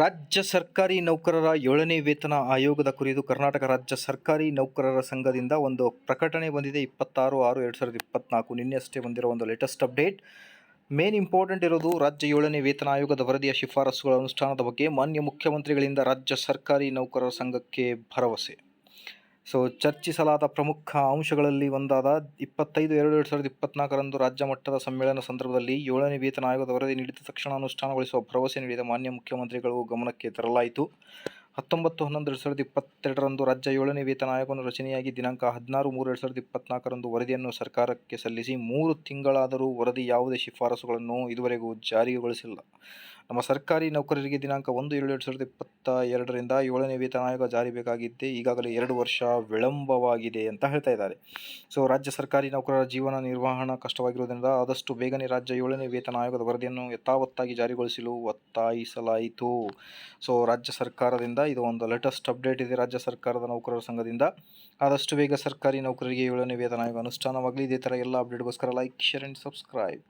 ರಾಜ್ಯ ಸರ್ಕಾರಿ ನೌಕರರ ಏಳನೇ ವೇತನ ಆಯೋಗದ ಕುರಿತು ಕರ್ನಾಟಕ ರಾಜ್ಯ ಸರ್ಕಾರಿ ನೌಕರರ ಸಂಘದಿಂದ ಒಂದು ಪ್ರಕಟಣೆ ಬಂದಿದೆ. ಇಪ್ಪತ್ತಾರು ಆರು ಎರಡು ಸಾವಿರದ ಇಪ್ಪತ್ನಾಲ್ಕು ನಿನ್ನೆಯಷ್ಟೇ ಬಂದಿರೋ ಒಂದು ಲೇಟೆಸ್ಟ್ ಅಪ್ಡೇಟ್ ಮೇನ್ ಇಂಪಾರ್ಟೆಂಟ್ ಇರೋದು ರಾಜ್ಯ ಏಳನೇ ವೇತನ ಆಯೋಗದ ವರದಿಯ ಶಿಫಾರಸುಗಳ ಅನುಷ್ಠಾನದ ಬಗ್ಗೆ ಮಾನ್ಯ ಮುಖ್ಯಮಂತ್ರಿಗಳಿಂದ ರಾಜ್ಯ ಸರ್ಕಾರಿ ನೌಕರರ ಸಂಘಕ್ಕೆ ಭರವಸೆ. ಸೊ ಚರ್ಚಿಸಲಾದ ಪ್ರಮುಖ ಅಂಶಗಳಲ್ಲಿ ಒಂದಾದ ಇಪ್ಪತ್ತೈದು ಎರಡು ಎರಡು ಸಾವಿರದ ಇಪ್ಪತ್ನಾಲ್ಕರಂದು ರಾಜ್ಯ ಮಟ್ಟದ ಸಮ್ಮೇಳನ ಸಂದರ್ಭದಲ್ಲಿ ಏಳನೇ ವೇತನ ಆಯೋಗದ ವರದಿ ನೀಡಿದ ತಕ್ಷಣ ಅನುಷ್ಠಾನಗೊಳಿಸುವ ಭರವಸೆ ನೀಡಿದ ಮಾನ್ಯ ಮುಖ್ಯಮಂತ್ರಿಗಳು ಗಮನಕ್ಕೆ ತರಲಾಯಿತು. ಹತ್ತೊಂಬತ್ತು, ಹನ್ನೊಂದು, ಎರಡು ಸಾವಿರದ ಇಪ್ಪತ್ತೆರಡರಂದು ರಾಜ್ಯ ಏಳನೇ ವೇತನ ಆಯೋಗವನ್ನು ರಚನೆಯಾಗಿ ದಿನಾಂಕ ಹದಿನಾರು, ಮೂರು, ಎರಡು ಸಾವಿರದ ಇಪ್ಪತ್ನಾಲ್ಕರಂದು ವರದಿಯನ್ನು ಸರ್ಕಾರಕ್ಕೆ ಸಲ್ಲಿಸಿ ಮೂರು ತಿಂಗಳಾದರೂ ವರದಿ ಯಾವುದೇ ಶಿಫಾರಸುಗಳನ್ನು ಇದುವರೆಗೂ ಜಾರಿಗೊಳಿಸಿಲ್ಲ. ನಮ್ಮ ಸರ್ಕಾರಿ ನೌಕರರಿಗೆ ದಿನಾಂಕ ಒಂದು ಏಳು ಎರಡು ಸಾವಿರದ ಇಪ್ಪತ್ತ ಎರಡರಿಂದ ಏಳನೇ ವೇತನ ಆಯೋಗ ಜಾರಿ ಬೇಕಾಗಿದ್ದೆ ಈಗಾಗಲೇ ಎರಡು ವರ್ಷ ವಿಳಂಬವಾಗಿದೆ ಅಂತ ಹೇಳ್ತಾ ಇದ್ದಾರೆ. ಸೊ, ರಾಜ್ಯ ಸರ್ಕಾರಿ ನೌಕರರ ಜೀವನ ನಿರ್ವಹಣಾ ಕಷ್ಟವಾಗಿರುವುದರಿಂದ ಆದಷ್ಟು ಬೇಗನೆ ರಾಜ್ಯ ಏಳನೇ ವೇತನ ಆಯೋಗದ ವರದಿಯನ್ನು ಯಥಾವತ್ತಾಗಿ ಜಾರಿಗೊಳಿಸಲು ಒತ್ತಾಯಿಸಲಾಯಿತು. ಸೊ, ರಾಜ್ಯ ಸರ್ಕಾರದಿಂದ ಇದು ಒಂದು ಲೇಟೆಸ್ಟ್ ಅಪ್ಡೇಟ್ ಇದೆ ರಾಜ್ಯ ಸರ್ಕಾರದ ನೌಕರರ ಸಂಘದಿಂದ. ಆದಷ್ಟು ಬೇಗ ಸರ್ಕಾರಿ ನೌಕರರಿಗೆ ಏಳನೇ ವೇತನ ಆಯೋಗ ಅನುಷ್ಠಾನವಾಗಲಿ. ಇದೇ ಥರ ಎಲ್ಲ ಅಪ್ಡೇಟ್ಗೋಸ್ಕರ ಲೈಕ್ ಶೇರ್ ಆ್ಯಂಡ್ ಸಬ್ಸ್ಕ್ರೈಬ್